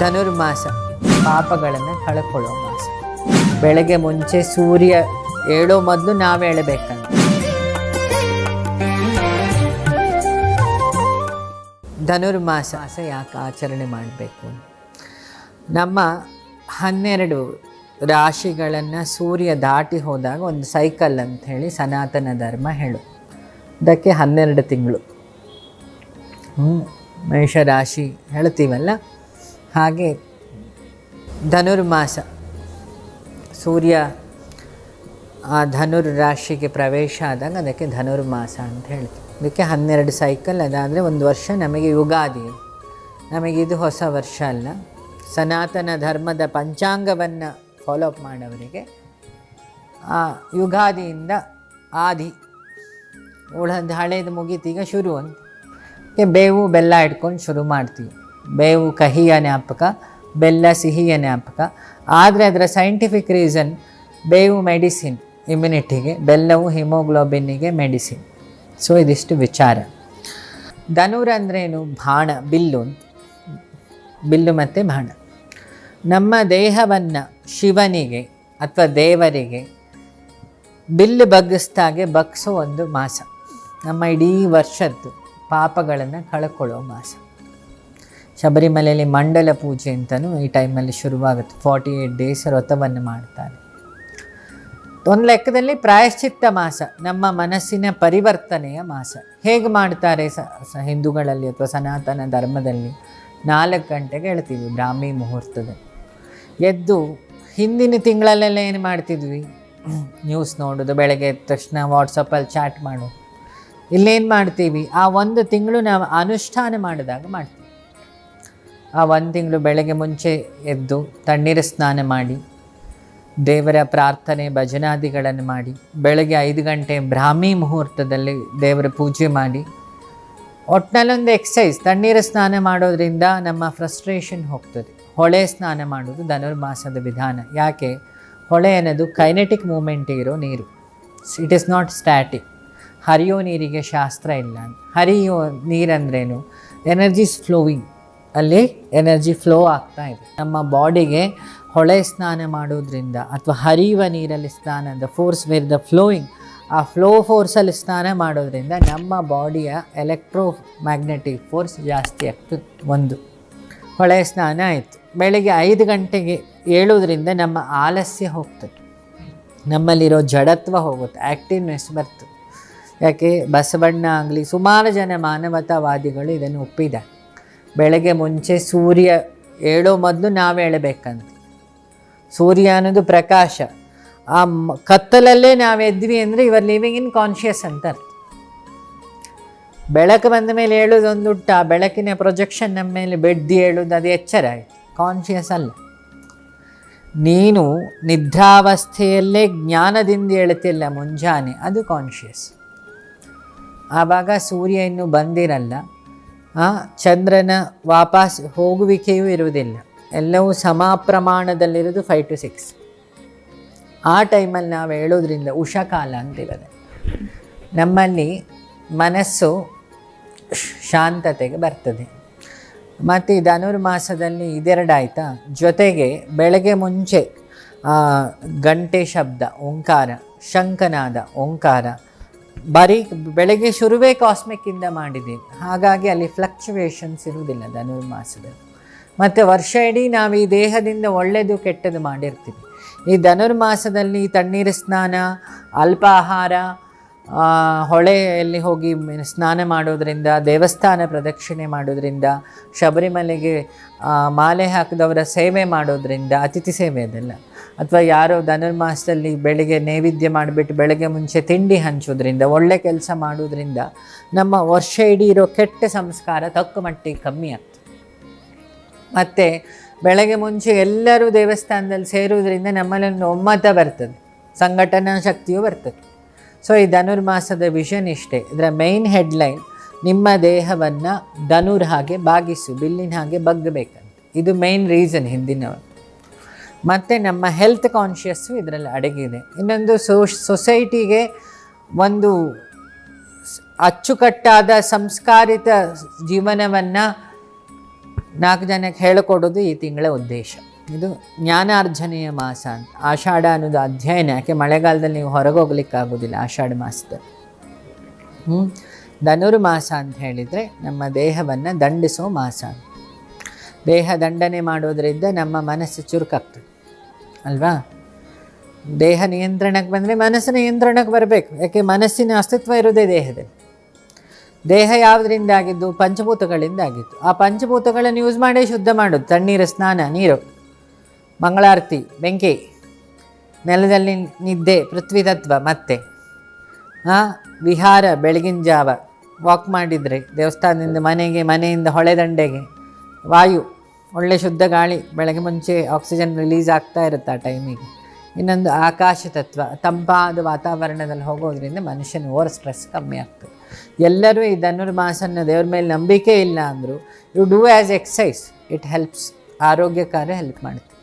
ಧನುರ್ಮಾಸ. ಪಾಪಗಳನ್ನು ಕಳ್ಕೊಳ್ಳೋ ಮಾಸ. ಬೆಳಗ್ಗೆ ಮುಂಚೆ ಸೂರ್ಯ ಏಳೋ ಮೊದಲು ನಾವು ಹೇಳಬೇಕಂತ ಧನುರ್ಮಾಸ ಯಾಕೆ ಆಚರಣೆ ಮಾಡಬೇಕು ನಮ್ಮ ಹನ್ನೆರಡು ರಾಶಿಗಳನ್ನು ಸೂರ್ಯ ದಾಟಿ ಹೋದಾಗ ಒಂದು ಸೈಕಲ್ ಅಂತ ಹೇಳಿ ಸನಾತನ ಧರ್ಮ ಹೇಳು. ಅದಕ್ಕೆ ಹನ್ನೆರಡು ತಿಂಗಳು. ಮೇಷ ಮೇಷರಾಶಿ ಹೇಳ್ತೀವಲ್ಲ? ಹಾಗೆ ಧನುರ್ಮಾಸ. ಸೂರ್ಯ ಆ ಧನುರ್ ರಾಶಿಗೆ ಪ್ರವೇಶ ಆದಾಗ ಅದಕ್ಕೆ ಧನುರ್ಮಾಸ ಅಂತ ಹೇಳ್ತೀವಿ. ಅದಕ್ಕೆ ಹನ್ನೆರಡು ಸೈಕಲ್ ಅದಾದರೆ ಒಂದು ವರ್ಷ ನಮಗೆ ಯುಗಾದಿ. ನಮಗೆ ಇದು ಹೊಸ ವರ್ಷ ಅಲ್ಲ. ಸನಾತನ ಧರ್ಮದ ಪಂಚಾಂಗವನ್ನು ಫಾಲೋಅಪ್ ಮಾಡೋವರಿಗೆ ಆ ಯುಗಾದಿಯಿಂದ ಆದಿ ಉಳದ ಹಳೇದು ಮುಗೀತೀಗ ಶುರು ಅಂತ. ಬೇವು, ಬೆಲ್ಲ ಇಟ್ಕೊಂಡು ಶುರು ಮಾಡ್ತೀವಿ. ಬೇವು ಕಹಿಯ ಜ್ಞಾಪಕ, ಬೆಲ್ಲ ಸಿಹಿಯ ಜ್ಞಾಪಕ. ಆದರೆ ಅದರ ಸೈಂಟಿಫಿಕ್ ರೀಸನ್ ಬೇವು ಮೆಡಿಸಿನ್ ಇಮ್ಯುನಿಟಿಗೆ ಬೆಲ್ಲವು ಹಿಮೋಗ್ಲೋಬಿನ್ನಿಗೆ ಮೆಡಿಸಿನ್ ಸೊ ಇದಿಷ್ಟು ವಿಚಾರ. ಧನುರ್ ಅಂದ್ರೇನು? ಬಾಣ, ಬಿಲ್ಲು. ಬಿಲ್ಲು ಮತ್ತು ಬಾಣ. ನಮ್ಮ ದೇಹವನ್ನು ಶಿವನಿಗೆ ಅಥವಾ ದೇವರಿಗೆ ಬಿಲ್ಲು ಬಗ್ಗಿಸ್ದಾಗೆ ಬಗ್ಸೋ ಒಂದು ಮಾಸ. ನಮ್ಮ ಇಡೀ ವರ್ಷದ್ದು ಪಾಪಗಳನ್ನು ಕಳ್ಕೊಳ್ಳೋ ಮಾಸ. ಶಬರಿಮಲೆಯಲ್ಲಿ ಮಂಡಲ ಪೂಜೆ ಅಂತಲೂ ಈ ಟೈಮಲ್ಲಿ ಶುರುವಾಗುತ್ತೆ. ಫಾರ್ಟಿ ಏಯ್ಟ್ ಡೇಸ್ ವ್ರತವನ್ನು ಮಾಡ್ತಾರೆ. ಒಂದು ಲೆಕ್ಕದಲ್ಲಿ ಪ್ರಾಯಶ್ಚಿತ್ತ ಮಾಸ, ನಮ್ಮ ಮನಸ್ಸಿನ ಪರಿವರ್ತನೆಯ ಮಾಸ. ಹೇಗೆ ಮಾಡ್ತಾರೆ ಸ ಹಿಂದೂಗಳಲ್ಲಿ ಅಥವಾ ಸನಾತನ ಧರ್ಮದಲ್ಲಿ? ನಾಲ್ಕು ಗಂಟೆಗೆ ಹೇಳ್ತೀವಿ ಬ್ರಾಹ್ಮಿ ಮುಹೂರ್ತದ. ಎದ್ದು ಹಿಂದಿನ ತಿಂಗಳಲ್ಲೆಲ್ಲ ಏನು ಮಾಡ್ತಿದ್ವಿ? ನ್ಯೂಸ್ ನೋಡೋದು, ಬೆಳಗ್ಗೆ ಎದ್ದ ತಕ್ಷಣ ವಾಟ್ಸಪ್ಪಲ್ಲಿ ಚಾಟ್ ಮಾಡೋದು. ಇಲ್ಲೇನು ಮಾಡ್ತೀವಿ? ಆ ಒಂದು ತಿಂಗಳು ನಾವು ಅನುಷ್ಠಾನ ಮಾಡಿದಾಗ ಮಾಡ್ತೀವಿ. ಆ ಒಂದು ತಿಂಗಳು ಬೆಳಗ್ಗೆ ಮುಂಚೆ ಎದ್ದು ತಣ್ಣೀರು ಸ್ನಾನ ಮಾಡಿ, ದೇವರ ಪ್ರಾರ್ಥನೆ, ಭಜನಾದಿಗಳನ್ನು ಮಾಡಿ, ಬೆಳಗ್ಗೆ ಐದು ಗಂಟೆ ಬ್ರಾಹ್ಮಿ ಮುಹೂರ್ತದಲ್ಲಿ ದೇವರ ಪೂಜೆ ಮಾಡಿ ಒಟ್ಟಿನಲ್ಲೊಂದು ಎಕ್ಸಸೈಸ್ ತಣ್ಣೀರು ಸ್ನಾನ ಮಾಡೋದ್ರಿಂದ ನಮ್ಮ ಫ್ರಸ್ಟ್ರೇಷನ್ ಹೋಗ್ತದೆ. ಹೊಳೆ ಸ್ನಾನ ಮಾಡೋದು ಧನುರ್ಮಾಸದ ವಿಧಾನ. ಯಾಕೆ? ಹೊಳೆ ಅನ್ನೋದು ಕೈನೆಟಿಕ್ ಮೂಮೆಂಟ್ ಇರೋ ನೀರು. ಇಟ್ ಇಸ್ ನಾಟ್ ಸ್ಟ್ಯಾಟಿಕ್ ಹರಿಯೋ ನೀರಿಗೆ ಶಾಸ್ತ್ರ ಇಲ್ಲ. ಹರಿಯೋ ನೀರಂದ್ರೇನು ಎನರ್ಜಿಸ್ ಫ್ಲೋವಿಂಗ್ ಅಲ್ಲಿ ಎನರ್ಜಿ ಫ್ಲೋ ಆಗ್ತಾ ಇದೆ. ನಮ್ಮ ಬಾಡಿಗೆ ಹೊಳೆ ಸ್ನಾನ ಮಾಡೋದ್ರಿಂದ ಅಥವಾ ಹರಿಯುವ ನೀರಲ್ಲಿ ಸ್ನಾನ the force where the flowing ಆ ಫ್ಲೋ ಫೋರ್ಸಲ್ಲಿ ಸ್ನಾನ ಮಾಡೋದ್ರಿಂದ ನಮ್ಮ ಬಾಡಿಯ ಎಲೆಕ್ಟ್ರೋ ಮ್ಯಾಗ್ನೆಟಿಕ್ ಫೋರ್ಸ್ ಜಾಸ್ತಿ ಆಗ್ತದೆ ಒಂದು. ಹೊಳೆ ಸ್ನಾನ ಆಯಿತು. ಬೆಳಿಗ್ಗೆ ಐದು ಗಂಟೆಗೆ ಏಳೋದ್ರಿಂದ ನಮ್ಮ ಆಲಸ್ಯ ಹೋಗ್ತದೆ. ನಮ್ಮಲ್ಲಿರೋ ಜಡತ್ವ ಹೋಗುತ್ತೆ. ಆ್ಯಕ್ಟಿವ್ನೆಸ್ ಬರ್ತದೆ. ಯಾಕೆ? ಬಸವಣ್ಣ ಆಗಲಿ ಸುಮಾರು ಜನ ಮಾನವತಾವಾದಿಗಳು ಇದನ್ನು ಒಪ್ಪಿದ್ದಾರೆ. ಬೆಳಗ್ಗೆ ಮುಂಚೆ ಸೂರ್ಯ ಏಳೋ ಮೊದಲು ನಾವು ಹೇಳಬೇಕಂತ ಸೂರ್ಯ ಅನ್ನೋದು ಪ್ರಕಾಶ. ಆ ಕತ್ತಲಲ್ಲೇ ನಾವು ಎದ್ವಿ ಅಂದರೆ ಇವರ್ ಲಿವಿಂಗ್ ಇನ್ ಕಾನ್ಷಿಯಸ್ ಅಂತ ಅರ್ಥ. ಬೆಳಕು ಬಂದ ಮೇಲೆ ಹೇಳೋದೊಂದು ಆ ಬೆಳಕಿನ ಪ್ರೊಜೆಕ್ಷನ್ ನಮ್ಮ ಮೇಲೆ ಬೆಡ್ದು ಹೇಳೋದು, ಅದು ಎಚ್ಚರ ಆಯಿತು. ಕಾನ್ಷಿಯಸ್ ಅಲ್ಲ. ನೀನು ನಿದ್ರಾವಸ್ಥೆಯಲ್ಲೇ ಜ್ಞಾನದಿಂದ ಹೇಳ್ತಿಲ್ಲ ಮುಂಜಾನೆ, ಅದು ಕಾನ್ಷಿಯಸ್ ಆವಾಗ ಸೂರ್ಯ ಇನ್ನೂ ಬಂದಿರಲ್ಲ. ಆ, ಚಂದ್ರನ ವಾಪಸ್ ಹೋಗುವಿಕೆಯೂ ಇರುವುದಿಲ್ಲ ಎಲ್ಲವೂ ಸಮ ಪ್ರಮಾಣದಲ್ಲಿರೋದು ಫೈವ್ ಟು ಸಿಕ್ಸ್ ಆ ಟೈಮಲ್ಲಿ ನಾವು ಹೇಳೋದ್ರಿಂದ ಉಷಾಕಾಲ ಅಂತಿರೋದೆ ನಮ್ಮಲ್ಲಿ ಮನಸ್ಸು ಶಾಂತತೆಗೆ ಬರ್ತದೆ ಮತ್ತು ಧನುರ್ಮಾಸದಲ್ಲಿ ಇದೆರಡಾಯ್ತಾ ಜೊತೆಗೆ ಬೆಳಗ್ಗೆ ಮುಂಚೆ ಗಂಟೆ ಶಬ್ದ ಓಂಕಾರ ಶಂಕನಾದ ಓಂಕಾರ ಬರೀ ಬೆಳಗ್ಗೆ ಶುರುವೇ ಕಾಸ್ಮಿಕ್ಕಿಂದ ಮಾಡಿದ್ದೀನಿ ಹಾಗಾಗಿ ಅಲ್ಲಿ ಫ್ಲಕ್ಚುವೇಷನ್ಸ್ ಇರುವುದಿಲ್ಲ ಧನುರ್ಮಾಸದಲ್ಲಿ. ಮತ್ತು ವರ್ಷ ಇಡೀ ನಾವು ಈ ದೇಹದಿಂದ ಒಳ್ಳೆಯದು ಕೆಟ್ಟದ್ದು ಮಾಡಿರ್ತೀವಿ. ಈ ಧನುರ್ಮಾಸದಲ್ಲಿ ತಣ್ಣೀರು ಸ್ನಾನ ಅಲ್ಪ ಆಹಾರ ಆ, ಹೊಳೆಯಲ್ಲಿ ಹೋಗಿ ಸ್ನಾನ ಮಾಡೋದರಿಂದ, ದೇವಸ್ಥಾನ ಪ್ರದಕ್ಷಿಣೆ ಮಾಡೋದ್ರಿಂದ, ಶಬರಿಮಲೆಗೆ ಮಾಲೆ ಹಾಕಿದವರ ಸೇವೆ ಮಾಡೋದರಿಂದ, ಅತಿಥಿ ಸೇವೆ ಅದೆಲ್ಲ. ಅಥವಾ ಯಾರೋ ಧನುರ್ಮಾಸದಲ್ಲಿ ಬೆಳಿಗ್ಗೆ ನೈವೇದ್ಯ ಮಾಡಿಬಿಟ್ಟು ಬೆಳಗ್ಗೆ ಮುಂಚೆ ತಿಂಡಿ ಹಂಚೋದ್ರಿಂದ, ಒಳ್ಳೆ ಕೆಲಸ ಮಾಡೋದ್ರಿಂದ ನಮ್ಮ ವರ್ಷ ಇಡೀ ಇರೋ ಕೆಟ್ಟ ಸಂಸ್ಕಾರ ತಕ್ಕ ಮಟ್ಟಿಗೆ ಕಮ್ಮಿ ಆಗ್ತದೆ. ಮತ್ತು ಬೆಳಗ್ಗೆ ಮುಂಚೆ ಎಲ್ಲರೂ ದೇವಸ್ಥಾನದಲ್ಲಿ ಸೇರೋದ್ರಿಂದ ನಮ್ಮಲ್ಲಿ ಒಮ್ಮತ ಬರ್ತದೆ. ಸಂಘಟನಾ ಶಕ್ತಿಯೂ ಬರ್ತದೆ. ಸೊ ಈ ಧನುರ್ಮಾಸದ ವಿಷನ್ ಇಷ್ಟೇ. ಇದರ ಮೈನ್ ಹೆಡ್ಲೈನ್ ನಿಮ್ಮ ದೇಹವನ್ನು ಧನುರ್ ಹಾಗೆ ಬಾಗಿಸು, ಬಿಲ್ಲಿನ ಹಾಗೆ ಬಗ್ಗಬೇಕಂತ. ಇದು ಮೈನ್ ರೀಸನ್ ಹಿಂದಿನವರು ಮತ್ತು ನಮ್ಮ ಹೆಲ್ತ್ ಕಾನ್ಷಿಯಸ್ಸು ಇದರಲ್ಲಿ ಅಡಗಿದೆ ಇನ್ನೊಂದು ಸೋಶ್ ಸೊಸೈಟಿಗೆ ಒಂದು ಅಚ್ಚುಕಟ್ಟಾದ ಸಂಸ್ಕಾರಿತ ಜೀವನವನ್ನು ನಾಲ್ಕು ಜನಕ್ಕೆ ಹೇಳಿಕೊಡೋದು ಈ ತಿಂಗಳ ಉದ್ದೇಶ. ಇದು ಜ್ಞಾನಾರ್ಜನೆಯ ಮಾಸ ಅಂತ. ಆಷಾಢ ಅನ್ನೋದು ಅಧ್ಯಯನ. ಯಾಕೆ ಮಳೆಗಾಲದಲ್ಲಿ ನೀವು ಹೊರಗೆ ಹೋಗ್ಲಿಕ್ಕಾಗೋದಿಲ್ಲ ಆಷಾಢ ಮಾಸದಲ್ಲಿ. ಹ್ಞೂ ಧನುರ್ಮಾಸ ಅಂತ ಹೇಳಿದರೆ ನಮ್ಮ ದೇಹವನ್ನು ದಂಡಿಸೋ ಮಾಸ ದೇಹ ದಂಡನೆ ಮಾಡೋದರಿಂದ ನಮ್ಮ ಮನಸ್ಸು ಚುರುಕಾಗ್ತದೆ. ಅಲ್ವಾ? ದೇಹ ನಿಯಂತ್ರಣಕ್ಕೆ ಬಂದರೆ ಮನಸ್ಸು ನಿಯಂತ್ರಣಕ್ಕೆ ಬರಬೇಕು. ಯಾಕೆ? ಮನಸ್ಸಿನ ಅಸ್ತಿತ್ವ ಇರೋದೇ ದೇಹದಲ್ಲಿ. ದೇಹ ಯಾವುದರಿಂದ ಆಗಿದ್ದು ಪಂಚಭೂತಗಳಿಂದ ಆಗಿತ್ತು ಆ ಪಂಚಭೂತಗಳನ್ನು ಯೂಸ್ ಮಾಡೇ ಶುದ್ಧ ಮಾಡೋದು. ತಣ್ಣೀರು, ಸ್ನಾನ, ನೀರು. ಮಂಗಳಾರತಿ, ಬೆಂಕಿ, ನೆಲದಲ್ಲಿ ನಿದ್ದೆ, ಪೃಥ್ವಿ ತತ್ವ, ಮತ್ತೆ ಹಾಂ ವಿಹಾರ, ಬೆಳಗಿನ ಜಾವ ವಾಕ್ ಮಾಡಿದರೆ ದೇವಸ್ಥಾನದಿಂದ ಮನೆಗೆ, ಮನೆಯಿಂದ ಹೊಳೆದಂಡೆಗೆ ವಾಯು, ಒಳ್ಳೆ ಶುದ್ಧ ಗಾಳಿ, ಬೆಳಗ್ಗೆ ಮುಂಚೆ ಆಕ್ಸಿಜನ್ ರಿಲೀಸ್ ಆಗ್ತಾ ಇರುತ್ತೆ ಆ ಟೈಮಿಗೆ ಇನ್ನೊಂದು ಆಕಾಶ ತತ್ವ, ತಂಪಾದ ವಾತಾವರಣದಲ್ಲಿ ಹೋಗೋದ್ರಿಂದ ಮನುಷ್ಯನ ಓವರ್ ಸ್ಟ್ರೆಸ್ ಕಮ್ಮಿ ಆಗ್ತದೆ. ಎಲ್ಲರೂ ಈ ಧನುರ್ಮಾಸನ ದೇವ್ರ ಮೇಲೆ ನಂಬಿಕೆ ಇಲ್ಲ ಅಂದರೂ you do as exercise it helps ಆರೋಗ್ಯಕಾರ help ಮಾಡುತ್ತೆ